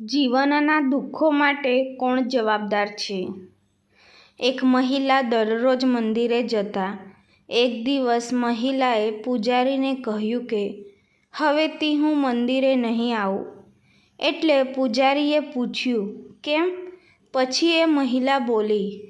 જીવનના દુઃખો માટે કોણ જવાબદાર છે? એક મહિલા દરરોજ મંદિરે જતા, એક દિવસ મહિલાએ પૂજારીને કહ્યું કે હવેથી હું મંદિરે નહીં આવું. એટલે પૂજારીએ પૂછ્યું, કેમ? પછી એ મહિલા બોલી,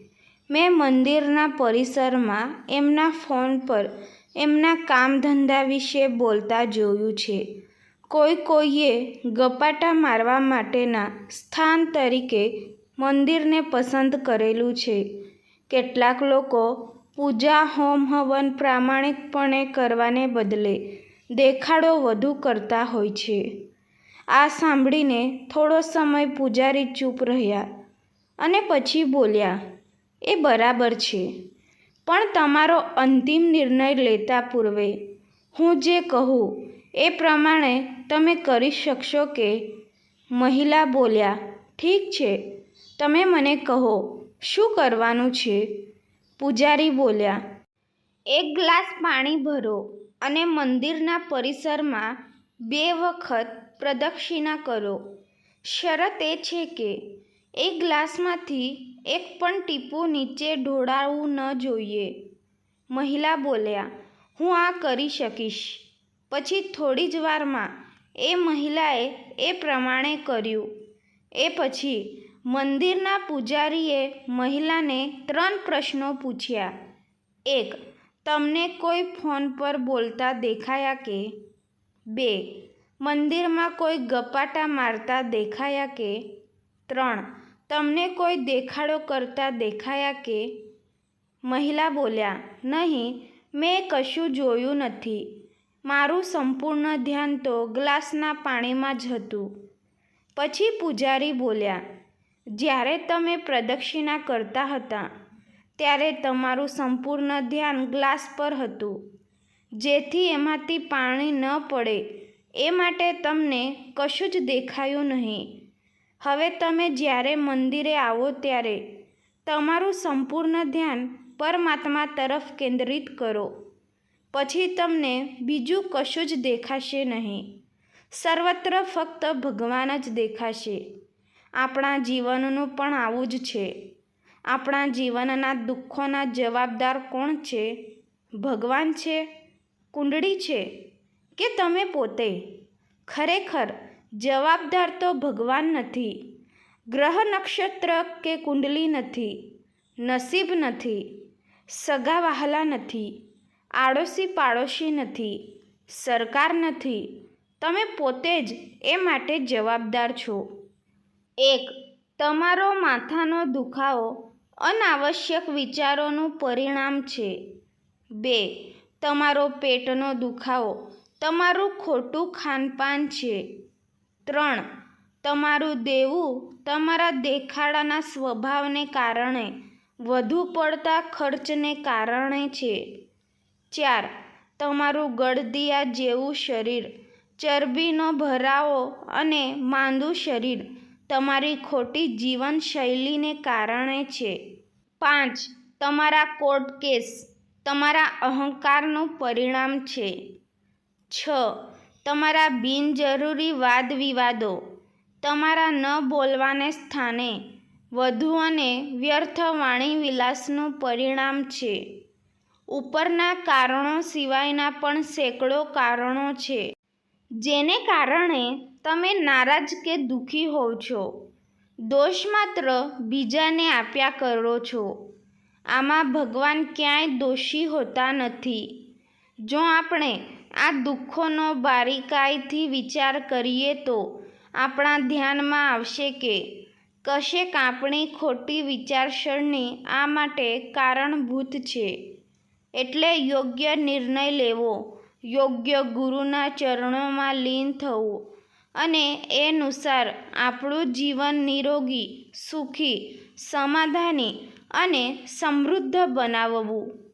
મેં મંદિરના પરિસરમાં એમના ફોન પર એમના કામ ધંધા વિશે બોલતા જોયું છે. કોઈ કોઈએ ગપાટા મારવા માટેના સ્થાન તરીકે મંદિરને પસંદ કરેલું છે. કેટલાક લોકો પૂજા હોમ હવન પ્રામાણિકપણે કરવાને બદલે દેખાડો વધુ કરતા હોય છે. આ સાંભળીને થોડો સમય પૂજારી ચૂપ રહ્યા અને પછી બોલ્યા, એ બરાબર છે, પણ તમારો અંતિમ નિર્ણય લેતા પૂર્વે હું જે કહું એ પ્રમાણે તમે કરી શકશો કે મહિલા બોલ્યા, ઠીક છે, તમે મને કહો, શું કરવાનું છે? પૂજારી બોલ્યા, એક ગ્લાસ પાણી ભરો અને મંદિરના પરિસરમાં બે વખત પ્રદક્ષિણા કરો. શરત એ છે કે એક ગ્લાસમાંથી એક પણ ટીપું નીચે ઢોળાવવું ન જોઈએ. મહિલા બોલ્યા, હું આ કરી શકીશ. પછી થોડી જ વારમાં એ મહિલાએ એ પ્રમાણે કર્યું. એ પછી મંદિરના પૂજારીએ મહિલાને ત્રણ પ્રશ્નો પૂછ્યા. એક, તમને કોઈ ફોન પર બોલતા દેખાયા કે? બે, મંદિરમાં કોઈ ગપાટા મારતા દેખાયા કે? ત્રણ, તમને કોઈ દેખાડો કરતા દેખાયા કે? મહિલા બોલ્યા, નહીં, મેં કશું જોયું નથી. મારું સંપૂર્ણ ધ્યાન તો ગ્લાસના પાણીમાં જ હતું. પછી પૂજારી બોલ્યા, જ્યારે તમે પ્રદક્ષિણા કરતા હતા, ત્યારે તમારું સંપૂર્ણ ધ્યાન ગ્લાસ પર હતું. જેથી એમાંથી પાણી ન પડે, એ માટે તમને કશું જ દેખાયું નહીં. હવે તમે જ્યારે મંદિરે આવો ત્યારે તમારું સંપૂર્ણ ધ્યાન પરમાત્મા તરફ કેન્દ્રિત કરો. પછી તમને બીજું કશું જ દેખાશે નહીં. સર્વત્ર ફક્ત ભગવાન જ દેખાશે. આપણા જીવનનું પણ આવું જ છે. આપણા જીવનના દુઃખોના જવાબદાર કોણ છે? ભગવાન છે? કુંડળી છે? કે તમે પોતે? ખરેખર, જવાબદાર તો ભગવાન નથી. ગ્રહ નક્ષત્ર કે કુંડલી નથી. નસીબ નથી. સગા વહાલા નથી. આડોશી પાડોશી નથી, સરકાર નથી. તમે પોતે જ એ માટે જવાબદાર છો. એક, તમારો માથાનો દુખાવો અનાવશ્યક વિચારોનું પરિણામ છે. બે, તમારો પેટનો દુખાવો તમારું ખોટું ખાનપાન છે. ત્રણ, તમારું દેવું તમારા દેખાડાના સ્વભાવને કારણે વધુ પડતા ખર્ચને કારણે છે. ચાર. તમારું ગળદિયા જેવું શરીર. ચરબીનો ભરાવો અને માંદું શરીર. તમારી ખોટી જીવનશૈલીને કારણે છે. પાંચ. તમારા કોર્ટ કેસ. તમારા અહંકારનું પરિણામ છે. છ. તમારા બિનજરૂરી વાદ વિવાદો તમારા ન બોલવાને સ્થાને. વધુ અને વ્યર્થ વાણી વિલાસનું પરિણામ છે. ઉપરના કારણો સિવાયના પણ સેંકડો કારણો છે. જેને કારણે તમે નારાજ કે દુઃખી હોવ છો. દોષ માત્ર બીજાને આપ્યા કરો છો. આમાં ભગવાન ક્યાંય દોષી હોતા નથી. જો આપણે આ દુઃખોનો બારીકાઈથી વિચાર કરીએ તો આપણા ધ્યાનમાં આવશે કે કશેક આપણી ખોટી વિચારસરણી આ માટે કારણભૂત છે. એટલે યોગ્ય નિર્ણય લેવો. યોગ્ય ગુરુના ચરણોમાં લીન થવું. અને એ અનુસાર આપણું જીવન નિરોગી, સુખી, સમાધાની અને સમૃદ્ધ બનાવવું.